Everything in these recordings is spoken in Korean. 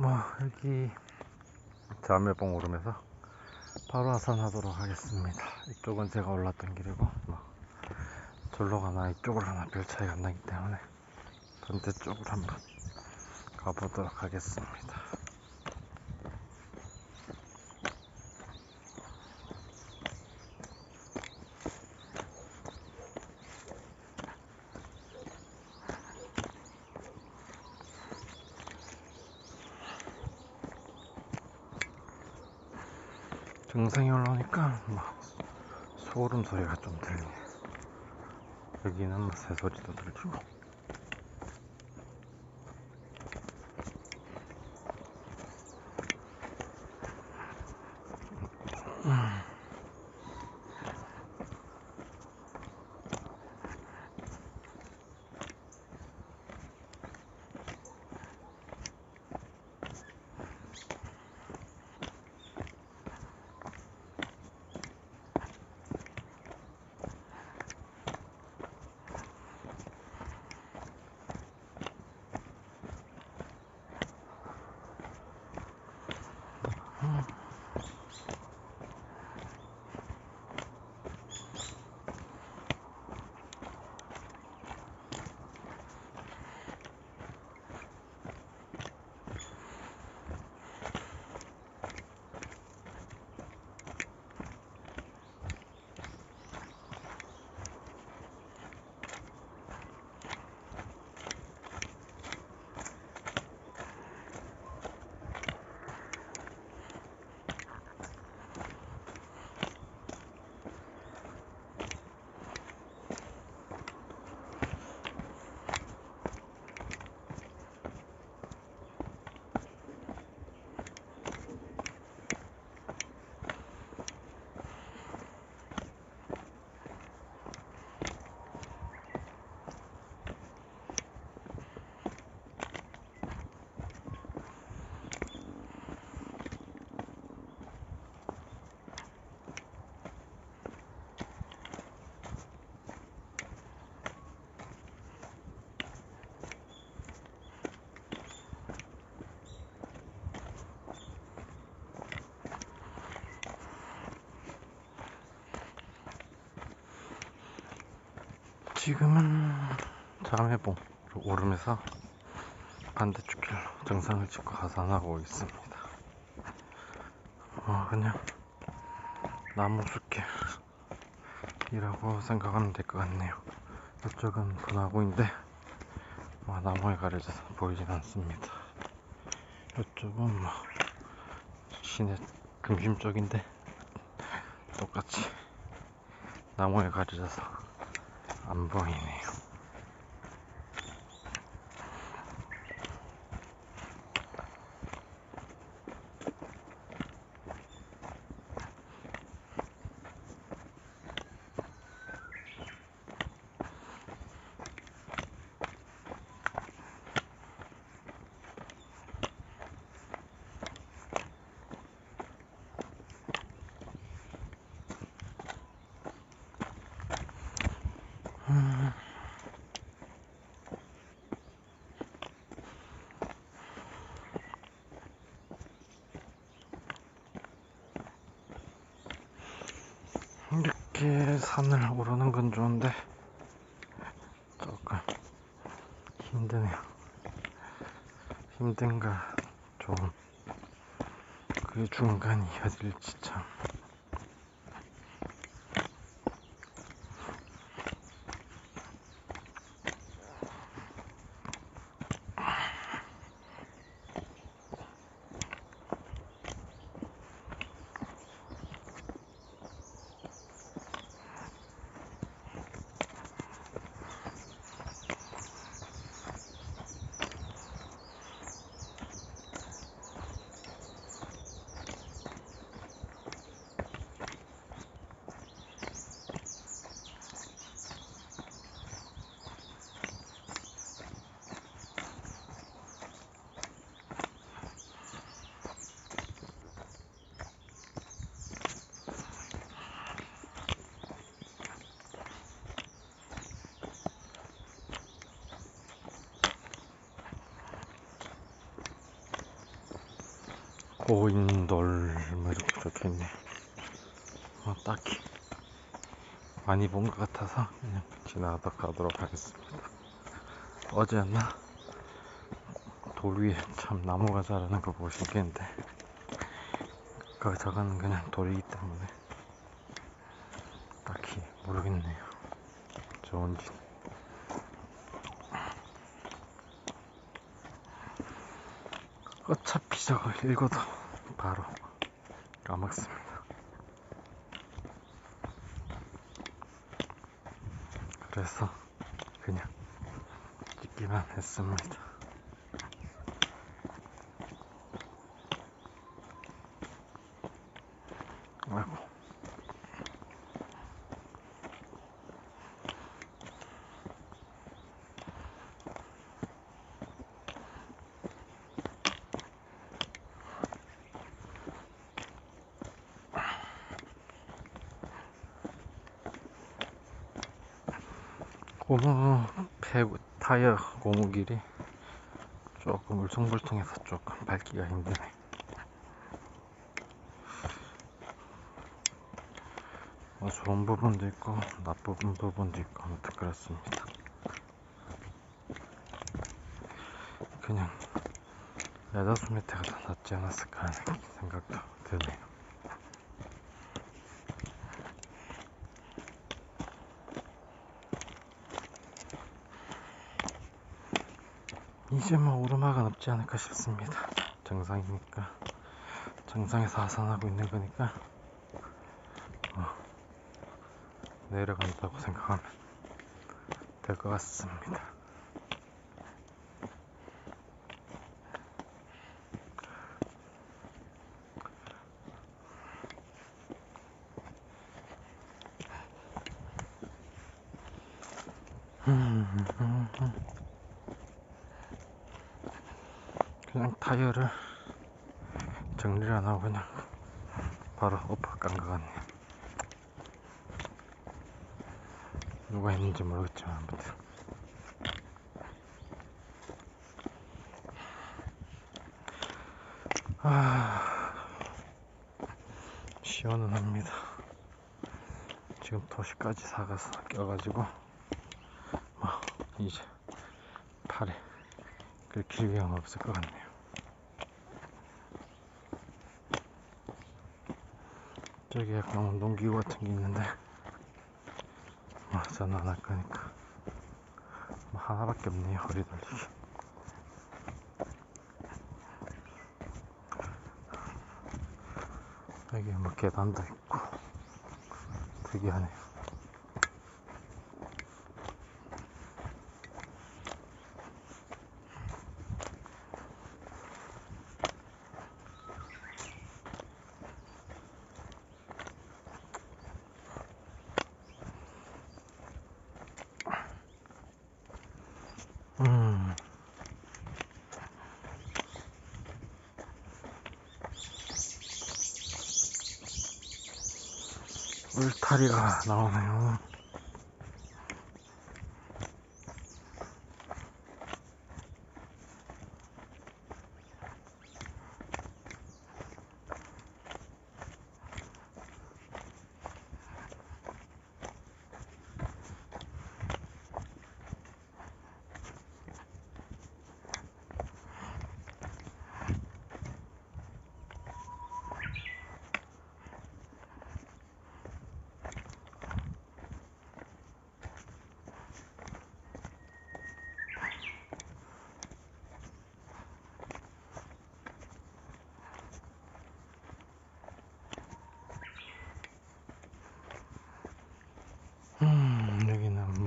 뭐 여기 자매봉 오름에서 바로 하산하도록 하겠습니다. 이쪽은 제가 올랐던 길이고 뭐 절로 가나 이쪽으로 가나 별 차이가 안 나기 때문에 반대쪽으로 한번 가보도록 하겠습니다. 정상에 올라오니까 막 소름 소리가 좀 들리네. 여기는 뭐 새소리도 들리고. 지금은 자매봉 오름에서 반대쪽 길로 정상을 찍고 하산하고 있습니다. 어, 그냥 나무 숲길이라고 생각하면 될 것 같네요. 이쪽은 분화구인데 어, 나무에 가려져서 보이진 않습니다. 이쪽은 뭐 시내 중심 쪽인데 똑같이 나무에 가려져서 안 보이네요. 이렇게 산을 오르는 건 좋은데 조금 힘드네요. 힘든가 좀 그 중간이 어딜지 참. 고인돌 뭐 이렇게 적혀있네. 어, 딱히. 많이 본 것 같아서 그냥 지나가다 가도록 하겠습니다. 어제였나? 돌 위에 참 나무가 자라는 거 신기했는데 그 저거는 그냥 돌이기 때문에 딱히 모르겠네요. 좋은지 어차피 저걸 읽어도 바로 까먹습니다. 그래서 그냥 찍기만 했습니다 고무 배구 타이어 고무 길이 조금 울퉁불퉁해서 조금 밟기가 힘드네. 뭐 좋은 부분도 있고 나쁜 부분도 있고 아무튼 그렇습니다. 그냥 야자수 밑에가 더 낫지 않았을까 하는 생각도 드네요. 이제 뭐 오르막은 없지 않을까 싶습니다. 정상이니까 정상에서 하산하고 있는 거니까 어, 내려간다고 생각하면 될 것 같습니다. 그냥 타이어를 정리를 안 하고 그냥 바로 엎어 깐것 같네. 누가 했는지 모르겠지만 아무튼. 아, 시원은 합니다. 지금 도시까지 사가서 껴가지고, 뭐, 이제 팔에 긁힐 위험 없을 것 같네요. 저기 약간 운동기구 같은 게 있는데, 뭐, 저는 안 할 거니까. 뭐, 하나밖에 없네요, 허리 돌리기. 여기 뭐, 계단도 있고, 특이하네요. 울타리가 나오네요. 음, 여기는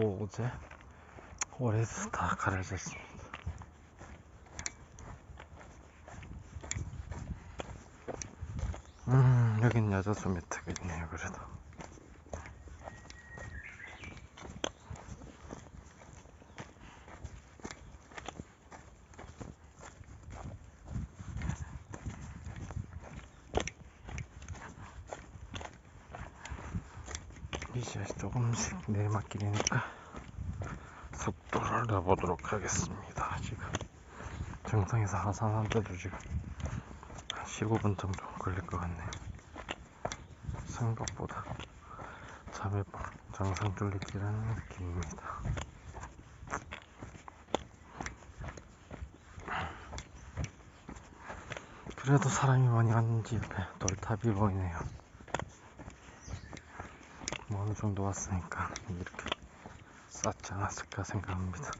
뭔 포제? 오래서 다 가려졌습니다. 음, 여긴 여자수 매트가 있네요, 그래도. 이제 조금씩 내리막길이니까 속도를 내보도록 하겠습니다. 지금 정상에서 하산한데도 지금 15분 정도 걸릴 것 같네요. 생각보다 자매봉 정상 둘리길은 깁니다. 그래도 사람이 많이 왔는지 옆에 돌탑이 보이네요. 뭐 어느 정도 왔으니까 이렇게 쌓지 않았을까 생각합니다.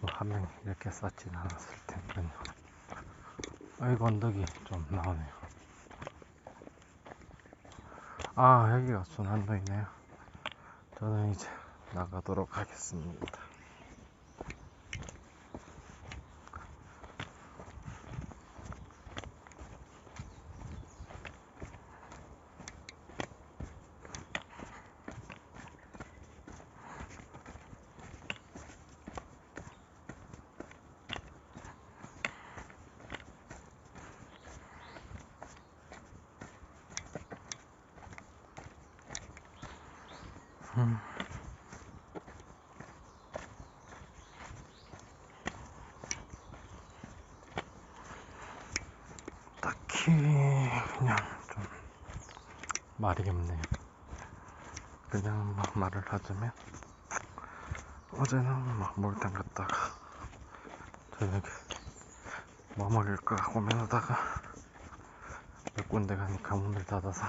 뭐한 명이 이렇게 쌓진 않았을 텐데요. 아이고 언덕이 좀 나오네요. 아 여기가 순환로이네요. 저는 이제 나가도록 하겠습니다. 딱히 그냥 좀 말이 없네요. 그냥 막 말을 하자면 어제는 막 몰당 갔다가 저녁에 뭐 먹을까 고민하다가 몇 군데 가니까 문을 닫아서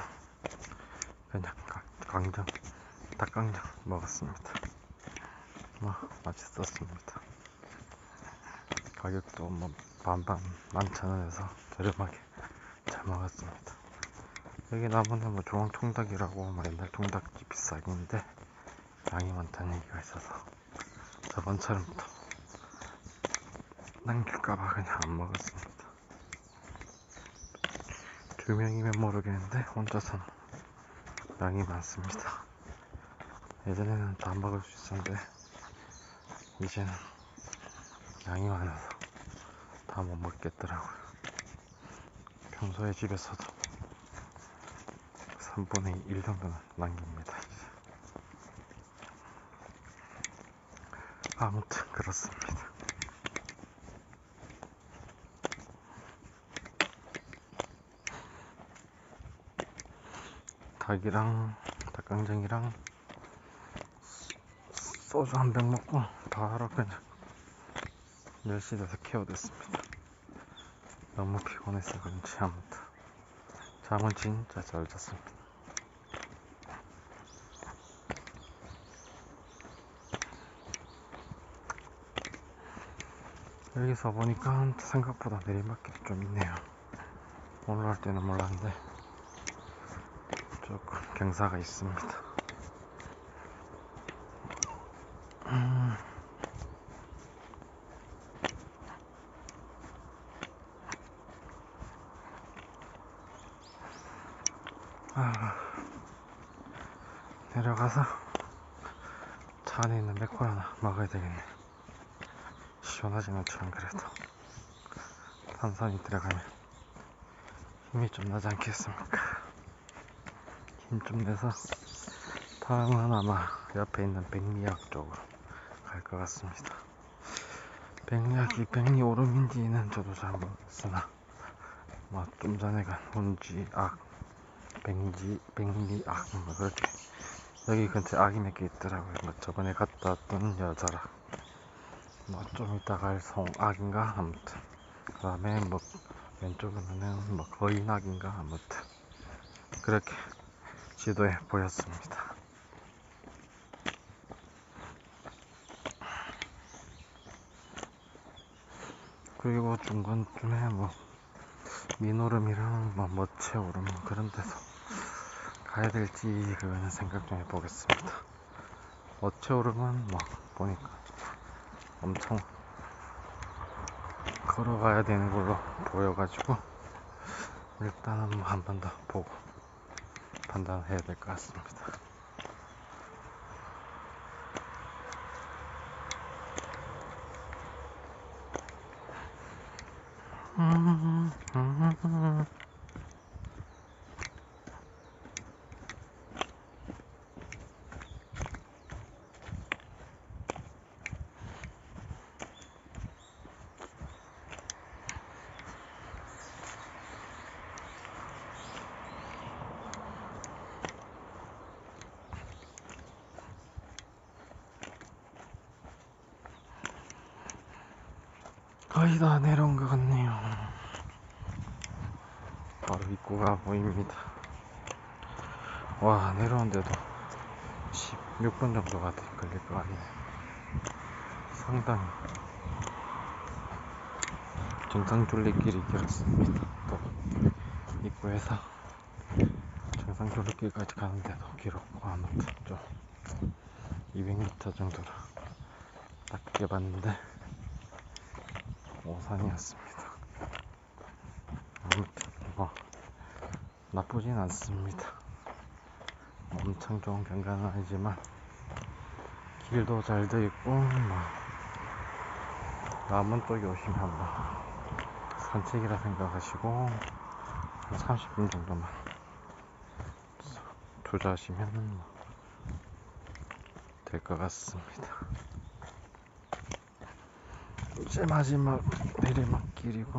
그냥 가- 광장 닭강정 먹었습니다. 뭐 맛있었습니다. 가격도 뭐 반반 만천원에서 저렴하게 잘 먹었습니다. 여기 나무는 뭐 중앙통닭이라고 뭐 옛날 통닭집 비싸긴데 양이 많다는 얘기가 있어서 저번처럼 또 남길까봐 그냥 안 먹었습니다. 두 명이면 모르겠는데 혼자서는 양이 많습니다. 예전에는 다 먹을 수 있었는데 이제는 양이 많아서 다 못 먹겠더라고요. 평소에 집에서도 3분의 1 정도는 남깁니다. 아무튼 그렇습니다. 닭이랑 닭강정이랑 소주 한 병 먹고 바로 그냥 10시 돼서 케어됐습니다. 너무 피곤해서 그런지 아무튼 잠은 진짜 잘 잤습니다. 여기서 보니까 생각보다 내리막길이 좀 있네요. 올라갈 때는 몰랐는데 조금 경사가 있습니다. 내려가서 차 안에 있는 맥콜 하나 먹어야 되겠네. 시원하진 않지만 그래도 탄산이 들어가면 힘이 좀 나지 않겠습니까? 힘 좀 내서 다음은 아마 옆에 있는 백리역 쪽으로 갈 것 같습니다. 백리역이 백리 오름인지는 저도 잘 모르겠으나 뭐 좀 전에 간 hun지악 백리 백리악 뭐 그렇게 여기 근처에 몇개 있더라고요. 뭐 저번에 갔다 왔던 여자랑 뭐 좀 이따 갈 송악인가? 아무튼. 그 다음에 뭐 왼쪽으로는 뭐 거인악인가? 아무튼. 그렇게 지도에 보였습니다. 그리고 중간쯤에 뭐 민오름이랑 뭐 멋체오름 그런 데서 가야 될지 그거는 생각 좀 해보겠습니다. 멋체오름은 뭐 보니까 엄청 걸어가야 되는 걸로 보여가지고 일단은 뭐 한 번 더 보고 판단해야 될 것 같습니다. 거의 다 내려온 것 같네요. 바로 입구가 보입니다. 와, 내려오는데도 16분 정도가 돼- 걸릴 것 같네요. 상당히 정상 둘레길이 길었습니다. 또 입구에서 정상 둘레길까지 가는데도 길었고 아무튼 좀 200m 정도로 낮게 봤는데 오산이었습니다. 아무튼 뭐 나쁘진 않습니다. 엄청 좋은 경관은 아니지만 길도 잘 돼 있고 뭐 남은 쪽에 오시면 뭐 산책이라 생각하시고 한 30분 정도만 투자하시면 될것 같습니다. 이제 마지막 내리막길이고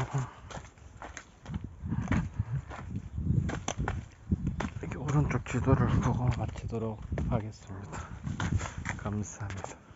이렇게 오른쪽 지도를 보고 마치도록 하겠습니다. 감사합니다.